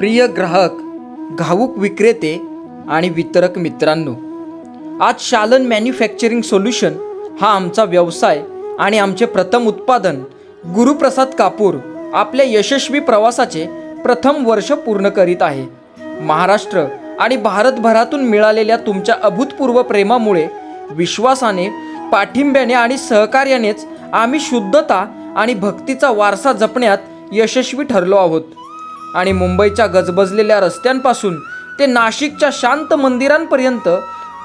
प्रिय ग्राहक घाऊक विक्रेते आणि वितरक मित्रांनो आज शालन मॅन्युफॅक्चरिंग सोल्युशन हा आमचा व्यवसाय आणि आमचे प्रथम उत्पादन गुरुप्रसाद कापूर आपल्या यशस्वी प्रवासाचे प्रथम वर्ष पूर्ण करीत आहे. महाराष्ट्र आणि भारतभरातून मिळालेल्या तुमच्या अभूतपूर्व प्रेमामुळे विश्वासाने पाठिंब्याने आणि सहकार्यानेच आम्ही शुद्धता आणि भक्तीचा वारसा जपण्यात यशस्वी ठरलो आहोत. आणि मुंबईच्या गजबजलेल्या रस्त्यांपासून ते नाशिकच्या शांत मंदिरांपर्यंत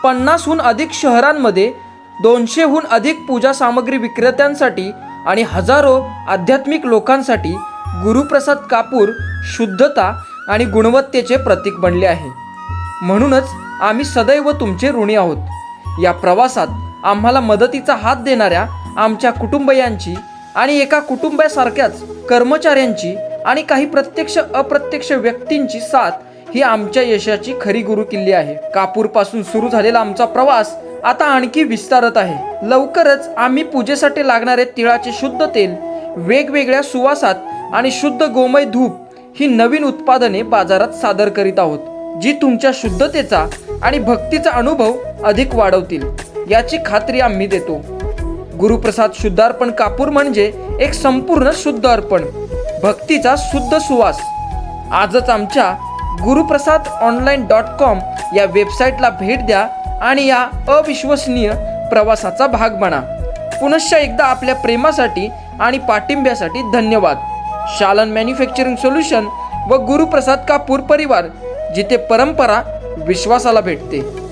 पन्नासहून अधिक शहरांमध्ये दोनशेहून अधिक पूजा सामग्री विक्रेत्यांसाठी आणि हजारो आध्यात्मिक लोकांसाठी गुरुप्रसाद कापूर शुद्धता आणि गुणवत्तेचे प्रतीक बनले आहे. म्हणूनच आम्ही सदैव तुमचे ऋणी आहोत. या प्रवासात आम्हाला मदतीचा हात देणाऱ्या आमच्या कुटुंबयांची आणि एका कुटुंबासारख्याच कर्मचाऱ्यांची आणि काही प्रत्यक्ष अप्रत्यक्ष व्यक्तींची साथ ही आमच्या यशाची खरी गुरुकिल्ली आहे. कापूरपासून सुरू झालेला आमचा प्रवास आता आणखी विस्तारत आहे. लवकरच आम्ही पूजेसाठी लागणारे तिळाचे शुद्ध तेल वेगवेगळ्या सुवासात आणि शुद्ध गोमय धूप ही नवीन उत्पादने बाजारात सादर करीत आहोत जी तुमच्या शुद्धतेचा आणि भक्तीचा अनुभव अधिक वाढवतील याची खात्री आम्ही देतो. गुरुप्रसाद शुद्धार्पण कापूर म्हणजे एक संपूर्ण शुद्ध अर्पण. भक्तीचा शुद्ध सुवास. आजच आमच्या गुरुप्रसाद ऑनलाईन डॉट कॉम या वेबसाईटला भेट द्या आणि या अविश्वसनीय प्रवासाचा भाग बना. पुनश्च एकदा आपल्या प्रेमासाठी आणि पाठिंब्यासाठी धन्यवाद. शालन मॅन्युफॅक्चरिंग सोल्युशन व गुरुप्रसाद कापूर परिवार जिथे परंपरा विश्वासाला भेटते.